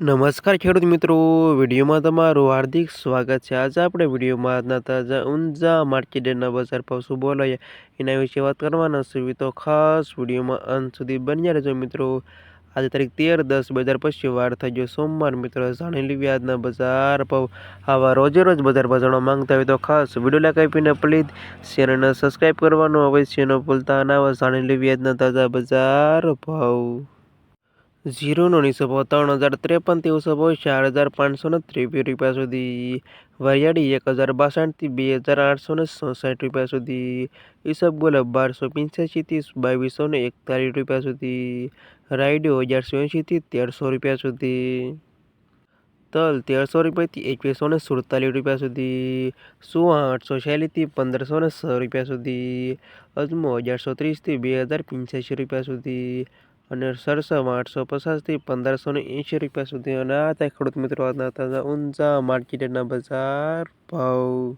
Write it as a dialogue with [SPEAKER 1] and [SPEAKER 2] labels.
[SPEAKER 1] નમસ્કાર ખેડૂત મિત્રો, વિડીયોમાં તમારું હાર્દિક સ્વાગત છે. આજે આપણે વિડીયોમાં આજના તાજા ઊંઝા માર્કેટના બજાર ભાવ શું બોલાય, એના વિશે વાત કરવાના છે તો ખાસ વિડીયોમાં અંત સુધી બન્યા રહેજો મિત્રો. આજે તારીખ તેર દસ બજાર પછી વાર થઈ ગયો સોમવાર મિત્રો. જાણી લેવી આજના બજાર ભાવ. આવા રોજે રોજ બજાર બજારમાં માંગતા હોય તો ખાસ વીડિયો લાઈક આપીને પ્લીઝ ચેનલને સબસ્ક્રાઈબ કરવાનું અવશ્ય ન ભૂલતા. ના જાણી લેવી આજના તાજા બજાર ભાવ. ઝીરોનો નીચો ત્રણ હજાર ત્રેપનથી ઓછો ભાવ ચાર હજાર પાંચસો ને ત્રેવીસ રૂપિયા સુધી. વરિયાળી એક હજાર બાસઠથી બે હજાર આઠસો ને ચોસઠ રૂપિયા સુધી. ઈસબગુલ બારસો પંચ્યાસીથી બાવીસો ને એકતાલીસ રૂપિયા સુધી. રાયડો અગિયારસો એંશીથી તેરસો રૂપિયા સુધી. તલ તેરસો રૂપિયાથી એકવીસો ને સુડતાલીસ રૂપિયા સુધી. સુવા આઠસો છ્યાલીસથી પંદરસો ને સો રૂપિયા સુધી. અજમો અગિયારસો ત્રીસથી બે હજાર પંચ્યાસી રૂપિયા સુધી. અને સરસવ આઠસો પચાસથી પંદરસો ને એંશી રૂપિયા સુધી. અને આ ત્યાં ખેડૂત મિત્રો તાજા ઊંઝા માર્કેટના બજાર ભાવ.